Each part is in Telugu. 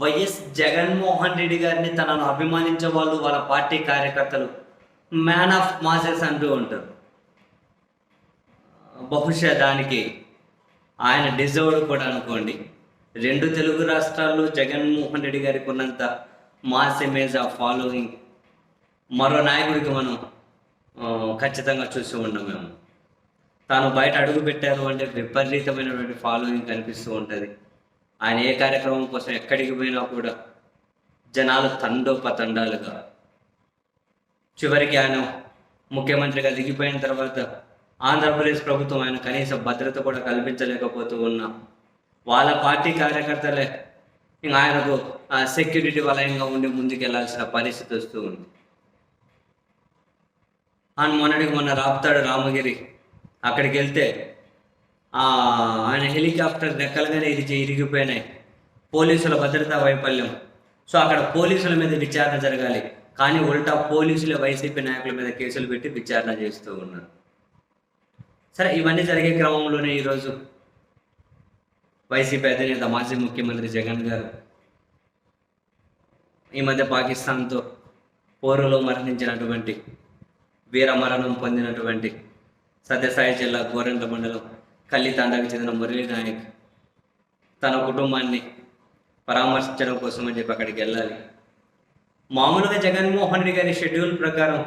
వైఎస్ జగన్మోహన్ రెడ్డి గారిని తనను అభిమానించే వాళ్ళు వాళ్ళ పార్టీ కార్యకర్తలు. మ్యాన్ ఆఫ్ మాసెస్ అంటూ ఉంటారు. బహుశా దానికి ఆయన డిజర్వ్డ్ కూడా అనుకోండి. రెండు తెలుగు రాష్ట్రాల్లో జగన్మోహన్ రెడ్డి గారికి ఉన్నంత మాస్ ఇమేజ్ ఆఫ్ ఫాలోయింగ్. మరో నాయకుడికి మనం ఖచ్చితంగా చూసి ఉన్నాం మేము. తాను బయట అడుగు పెట్టారు అంటే విపరీతమైనటువంటి ఫాలోయింగ్ కనిపిస్తూ ఉంటుంది. ఆయన ఏ కార్యక్రమం కోసం ఎక్కడికి పోయినా కూడా జనాలు తండోపతండాలుగా. చివరికి ఆయన ముఖ్యమంత్రిగా దిగిపోయిన తర్వాత ఆంధ్రప్రదేశ్ ప్రభుత్వం ఆయన కనీస భద్రత కూడా కల్పించలేకపోతూ ఉన్నా వాళ్ళ పార్టీ కార్యకర్తలే ఇంకా ఆయనకు సెక్యూరిటీ వలయంగా ఉండి ముందుకెళ్ళాల్సిన పరిస్థితి వస్తూ ఉంది. ఆయన మొన్నటికి మొన్న రాపుతాడు రామగిరి అక్కడికి వెళ్తే ఆయన హెలికాప్టర్ రెక్కలుగానే ఇది ఇరిగిపోయినాయి. పోలీసుల భద్రతా వైఫల్యం. సో అక్కడ పోలీసుల మీద విచారణ జరగాలి. కానీ ఉల్టా పోలీసుల వైసీపీ నాయకుల మీద కేసులు పెట్టి విచారణ చేస్తూ ఉన్నారు. సరే ఇవన్నీ జరిగే క్రమంలోనే ఈరోజు వైసీపీ అధినేత మాజీ ముఖ్యమంత్రి జగన్ గారు ఈ మధ్య పాకిస్తాన్తో పోరులో మరణించినటువంటి వీరమరణం పొందినటువంటి సత్యసాయి జిల్లా గోరంట మండలం కల్లి తాండాకు చెందిన మురళీ నాయక్ తన కుటుంబాన్ని పరామర్శించడం కోసం అని చెప్పి అక్కడికి వెళ్ళాలి. మామూలుగా జగన్మోహన్ రెడ్డి గారి షెడ్యూల్ ప్రకారం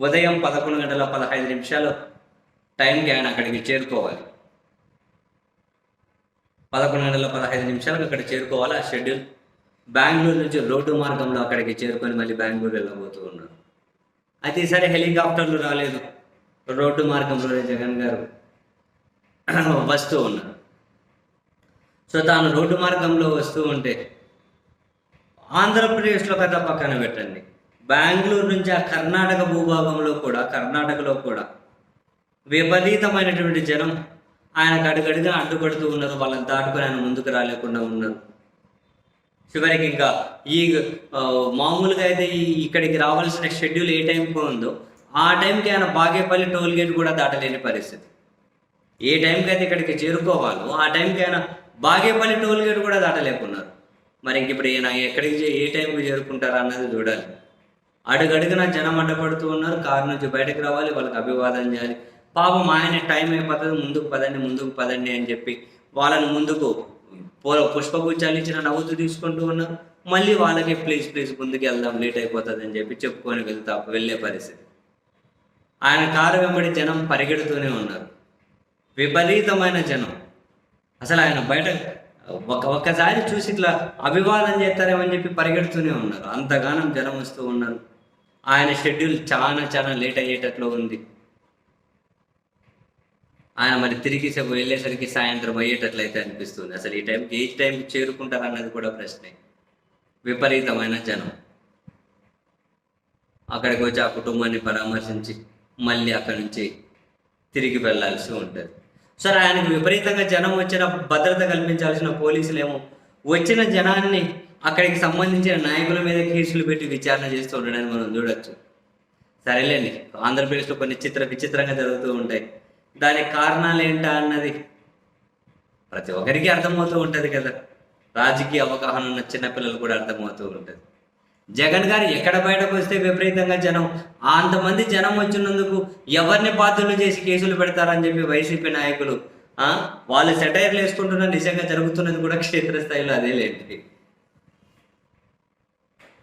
ఉదయం పదకొండు గంటల పదహైదు నిమిషాలు టైంకి ఆయన అక్కడికి చేరుకోవాలి. పదకొండు గంటల పదహైదు నిమిషాలకు అక్కడ చేరుకోవాలి. ఆ షెడ్యూల్ బెంగళూరు నుంచి రోడ్డు మార్గంలో అక్కడికి చేరుకొని మళ్ళీ బెంగళూరు వెళ్ళబోతూ ఉన్నారు. అయితే ఈసారి హెలికాప్టర్లు రాలేదు. రోడ్డు మార్గంలోనే జగన్ గారు వస్తూ ఉన్నారు. సో తాను రోడ్డు మార్గంలో వస్తూ ఉంటే ఆంధ్రప్రదేశ్లో కదా పక్కన పెట్టండి. బెంగళూరు నుంచి ఆ కర్ణాటక భూభాగంలో కూడా కర్ణాటకలో కూడా విపరీతమైనటువంటి జనం ఆయనకు అడుగడుగా అడ్డుపడుతూ ఉన్నారు. వాళ్ళని దాటుకొని ఆయన ముందుకు రాలేకుండా ఉన్నారు. చివరికి ఇంకా ఈ మామూలుగా అయితే ఈ ఇక్కడికి రావాల్సిన షెడ్యూల్ ఏ టైంకి ఉందో ఆ టైంకి ఆయన బాగేపల్లి టోల్ గేట్ కూడా దాటలేని పరిస్థితి. ఏ టైంకి అయితే ఇక్కడికి చేరుకోవాలో ఆ టైంకి ఆయన బాగేపల్లి టోల్ గేట్ కూడా దాటలేకున్నారు. మరి ఇంక ఇప్పుడు ఈయన ఎక్కడికి చే- ఏ టైంకి చేరుకుంటారా అన్నది చూడాలి. అడుగడుగున జనం అడ్డపడుతూ ఉన్నారు కారు నుంచి బయటకు రావాలి వాళ్ళకి అభివాదం చేయాలి. పాపం ఆయన టైం అయిపోతుంది ముందుకు పదండి ముందుకు పదండి అని చెప్పి వాళ్ళని ముందుకు పో- పుష్పగుచ్చాలు ఇచ్చిన నవ్వుతూ తీసుకుంటూ ఉన్నారు. మళ్ళీ వాళ్ళకి ప్లీజ్ ప్లీజ్ ముందుకు వెళ్దాం లేట్ అయిపోతుంది అని చెప్పి చెప్పుకొని వెళ్తా వెళ్ళే పరిస్థితి. ఆయన కారు వెంబడి జనం పరిగెడుతూనే ఉన్నారు. విపరీతమైన జనం. అసలు ఆయన బయట ఒక ఒక్కసారి చూసి ఇట్లా అభివాదం చేస్తారేమని చెప్పి పరిగెడుతూనే ఉన్నారు. అంతగానం జనం వస్తూ ఉన్నారు. ఆయన షెడ్యూల్ చాలా చాలా లేట్ అయ్యేటట్లు ఉంది. ఆయన మరి తిరిగి వెళ్ళేసరికి సాయంత్రం అయ్యేటట్లయితే అనిపిస్తుంది. అసలు ఈ టైంకి ఏ టైంకి చేరుకుంటారు అన్నది కూడా ప్రశ్నే. విపరీతమైన జనం. అక్కడికి వచ్చి ఆ కుటుంబాన్ని పరామర్శించి మళ్ళీ అక్కడి నుంచి తిరిగి వెళ్ళాల్సి ఉంటుంది. సరే ఆయనకు విపరీతంగా జనం వచ్చిన భద్రత కల్పించాల్సిన పోలీసులేమో వచ్చిన జనాన్ని అక్కడికి సంబంధించిన నాయకుల మీద కేసులు పెట్టి విచారణ చేస్తూ ఉండడానికి మనం చూడొచ్చు. సరేలేండి ఆంధ్రప్రదేశ్లో కొన్ని చిత్ర విచిత్రంగా జరుగుతూ ఉంటాయి. దానికి కారణాలు ఏంటా అన్నది ప్రతి ఒక్కరికి అర్థమవుతూ ఉంటుంది కదా. రాజకీయ అవగాహన ఉన్న చిన్నపిల్లలు కూడా అర్థమవుతూ ఉంటుంది. జగన్ గారు ఎక్కడ బయటకు వస్తే విపరీతంగా జనం అంతమంది జనం వచ్చినందుకు ఎవరిని బాధ్యులు చేసి కేసులు పెడతారని చెప్పి వైసీపీ నాయకులు వాళ్ళు సెటైర్లు వేసుకుంటున్న నిజంగా జరుగుతున్నది కూడా క్షేత్రస్థాయిలో అదే లేండి